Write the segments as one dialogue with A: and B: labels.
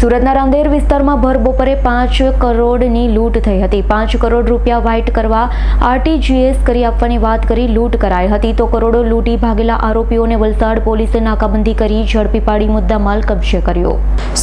A: સુરતના રાંદેર વિસ્તારમાં ભર બપોરે પાંચ કરોડની લૂંટ થઈ હતી. પાંચ કરોડ રૂપિયા વ્હાઇટ કરવા આરટીજીએસ કરી આપવાની વાત કરી, લૂંટ કરાઈ હતી. તો કરોડો લૂંટી ભાગેલા આરોપીઓને વલસાડ પોલીસે નાકાબંધી કરી ઝડપી પાડી મુદ્દા માલ કબજે કર્યો.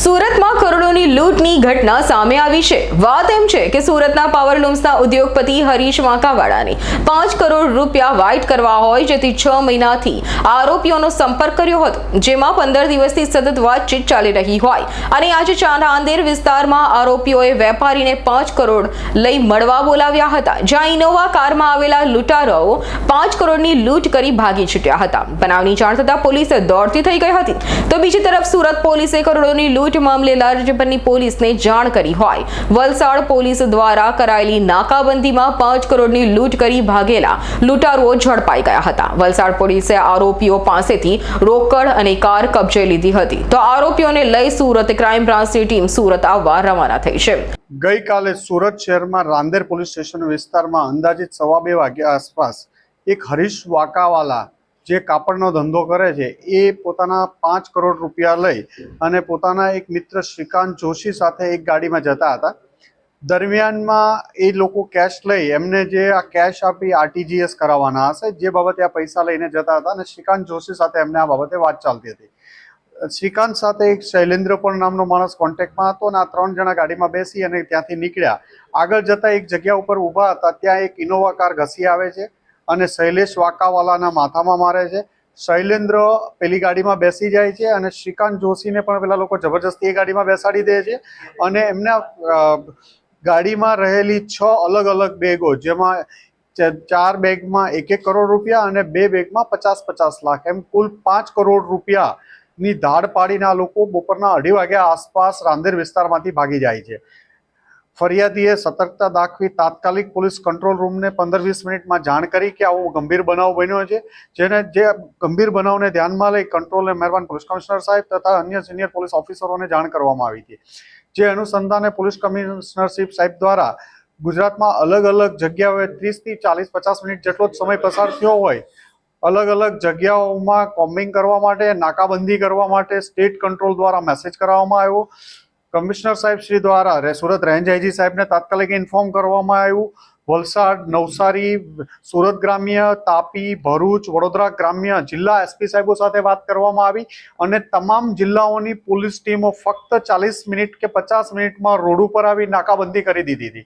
B: સુરતમાં કરોડોની લૂંટની ઘટના સામે આવી છે. વાત એમ છે કે સુરતના પાવરલૂમ્સના ઉદ્યોગપતિ હરીશ વાંકાવાડાની પાંચ કરોડ રૂપિયા વાઇટ કરવા હોય જેથી છ મહિનાથી આરોપીઓનો સંપર્ક કર્યો હતો, જેમાં પંદર દિવસથી સતત વાતચીત ચાલી રહી હોય. અને આજે ચાંદાંદેર વિસ્તારમાં આરોપીઓએ વેપારીને પાંચ કરોડ લઈ મળવા બોલાવ્યા હતા, જ્યાં ઇનોવા કારમાં આવેલા લૂંટારાઓ પાંચ કરોડની લૂંટ કરી ભાગી છૂટ્યા હતા. બનાવની જાણ થતાં પોલીસે દોડતી થઈ ગઈ હતી. તો બીજી તરફ સુરત પોલીસે કરોડોની લૂંટ મામલે રાજ્યભરની પોલીસને જાણ કરી હોય. વલસાડ પોલીસ દ્વારા કરાયેલી નાકાબંધીમાં પાંચ કરોડની લૂંટ કરી ભાગેલા લૂંટારુઓ ઝડપાઈ ગયા હતા. વલસાડ પોલીસે આરોપીઓ પાસેથી રોકડ અને કાર કબજે લીધી હતી. તો આરોપીઓને લઈ સુરત ક્રાઇમ બ્રાન્ચની ટીમ સુરત આવવા રવાના થઈ છે.
C: ગઈકાલે સુરત શહેરમાં રાંદેર પોલીસ સ્ટેશન વિસ્તારમાં અંદાજિત સવા બે વાગ્યા આસપાસ એક હરીશ વાકાવાલા જે કાપડનો ધંધો કરે છે, એ પોતાના પાંચ કરોડ રૂપિયા લઈ અને પોતાના એક મિત્ર શ્રીકાંત જોશી સાથે એક ગાડીમાં જતા હતા. દરમિયાનમાં એ લોકો કેશ લઈ એમને જે આ કેશ આપી આરટીજીએસ કરાવવાના હશે, જે બાબતે આ પૈસા લઈને જતા હતા અને શ્રીકાંત જોશી સાથે એમને આ બાબતે વાત ચાલતી હતી. શ્રીકાંત સાથે એક શૈલેન્દ્ર પણ નામનો માણસ કોન્ટેક્ટમાં હતો અને આ ત્રણ જણા ગાડીમાં બેસી અને ત્યાંથી નીકળ્યા. આગળ જતા એક જગ્યા ઉપર ઊભા હતા, ત્યાં એક ઇનોવા કાર ઘસી આવે છે. અને શૈલેષ વાકાવાલાના માથામાં મારે છે. શૈલેન્દ્ર પેલી ગાડીમાં બેસી જાય છે અને શ્રીકાંત જોશીને પણ પેલા લોકો જબરજસ્તી એ ગાડીમાં બેસાડી દે છે. અને એમના ગાડીમાં રહેલી છ અલગ અલગ બેગો, જેમાં ચાર બેગમાં એક એક કરોડ રૂપિયા અને બે બેગમાં પચાસ પચાસ લાખ. એમ કુલ પાંચ કરોડ રૂપિયાની ધાડ પાડીને આ લોકો બપોરના અઢી વાગ્યા આસપાસ રાંદેર વિસ્તારમાંથી ભાગી જાય છે. ફરિયાદીએ સતર્કતા દાખવી તાત્કાલિક પોલીસ કંટ્રોલ રૂમને પંદર વીસ મિનિટમાં જાણ કરી કે આવો ગંભીર બનાવ બન્યો છે. જેને જે ગંભીર બનાવને ધ્યાનમાં લઈ કંટ્રોલ અને મહેરબાન પોલીસ કમિશનર સાહેબ તથા અન્ય સિનિયર પોલીસ ઓફિસરોને જાણ કરવામાં આવી હતી. જે અનુસંધાને પોલીસ કમિશનરશીપ સાહેબ દ્વારા ગુજરાતમાં અલગ અલગ જગ્યાઓએ ત્રીસથી ચાલીસ પચાસ મિનિટ જેટલો જ સમય પસાર થયો હોય, અલગ અલગ જગ્યાઓમાં કોમ્બિંગ કરવા માટે, નાકાબંધી કરવા માટે સ્ટેટ કંટ્રોલ દ્વારા મેસેજ કરવામાં આવ્યો. કમિશનર સાહેબ શ્રી દ્વારા સુરત રેન્જ આઈજી સાહેબને તાત્કાલિક ઇન્ફોર્મ કરવામાં આવ્યું. વલસાડ, નવસારી, સુરત ગ્રામ્ય, તાપી, ભરૂચ, વડોદરા ગ્રામ્ય જિલ્લા એસપી સાહેબો સાથે વાત કરવામાં આવી અને તમામ જિલ્લાઓની પોલીસ ટીમો ફક્ત ચાલીસ મિનિટ કે પચાસ મિનિટમાં રોડ ઉપર આવી નાકાબંધી કરી દીધી હતી.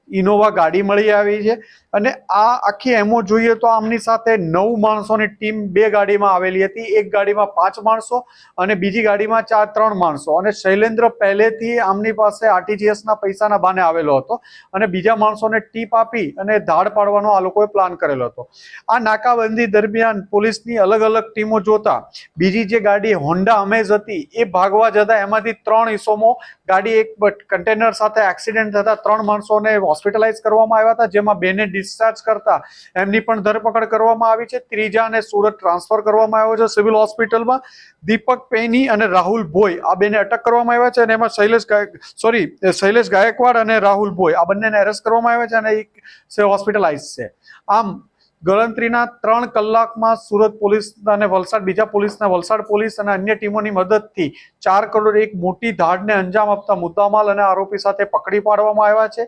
C: ઇનોવા ગાડી મળી આવી છે. અને આ આખી એમો જોઈએ તો આમની સાથે નવ માણસોની ટીમ બે ગાડીમાં આવેલી હતી. એક ગાડીમાં પાંચ માણસો અને બીજી ગાડીમાં ચાર ત્રણ માણસો. અને શૈલેન્દ્ર પહેલેથી આમની પાસે આરટીજીએસના પૈસાના બાને આવેલો હતો અને બીજા માણસોને ટીપ આપી અને ધાડ પાડવાનો આ લોકોએ પ્લાન કરેલો હતો. આ નાકાબંધી દરમિયાન પોલીસની અલગ અલગ ટીમો જોતા બીજી જે ગાડી હોન્ડા અમેઝ હતી એ ભાગવા જતા એમાંથી ત્રણ ઈસમો ગાડી એક કન્ટેનર સાથે એક્સિડન્ટ થતા ત્રણ માણસોને હોસ્પિટલાઇઝ કરવામાં આવ્યા હતા, જેમાં બેને ડિસ્ચાર્જ કરતા એમની પણ ધરપકડ કરવામાં આવી છે. ત્રીજાને સુરત ટ્રાન્સફર કરવામાં આવ્યો છે સિવિલ હોસ્પિટલમાં. દીપક પેની અને રાહુલ ભોઈ આ બેને અટક કરવામાં આવ્યા છે અને એમાં શૈલેષ ગાયક સોરી શૈલેષ ગાયકવાડ અને રાહુલ ભોઈ આ બંનેને એરેસ્ટ કરવામાં આવ્યા છે અને એક હોસ્પિટલાઇઝ છે. આમ ગણતરીના ત્રણ કલાકમાં સુરત પોલીસ અને વલસાડ, બીજા પોલીસના વલસાડ પોલીસ અને અન્ય ટીમોની મદદથી ચાર કરોડ એક મોટી ધાડને અંજામ આપતા મુદ્દામાલ અને આરોપી સાથે પકડી પાડવામાં આવ્યા છે.